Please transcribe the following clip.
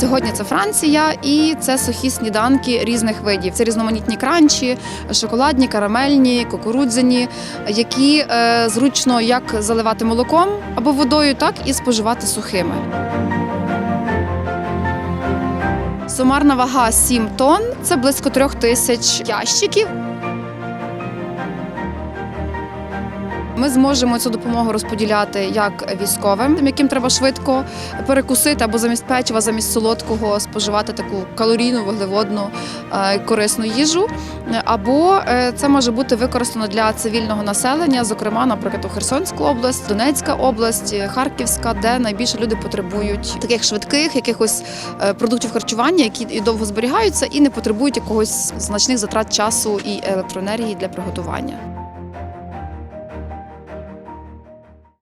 Сьогодні це Франція, і це сухі сніданки різних видів. Це різноманітні кранчі, шоколадні, карамельні, кукурудзяні, які е, зручно як заливати молоком або водою, так і споживати сухими. Сумарна вага 7 тонн це близько трьох тисяч ящиків. Ми зможемо цю допомогу розподіляти як військовим, яким треба швидко перекусити або замість печива, замість солодкого споживати таку калорійну, вуглеводну е, корисну їжу. Або е, це може бути використано для цивільного населення, зокрема, наприклад, у Херсонську область, Донецька область, Харківська, де найбільше люди потребують таких швидких якихось е, продуктів харчування, які і довго зберігаються, і не потребують якогось значних затрат часу і електроенергії для приготування.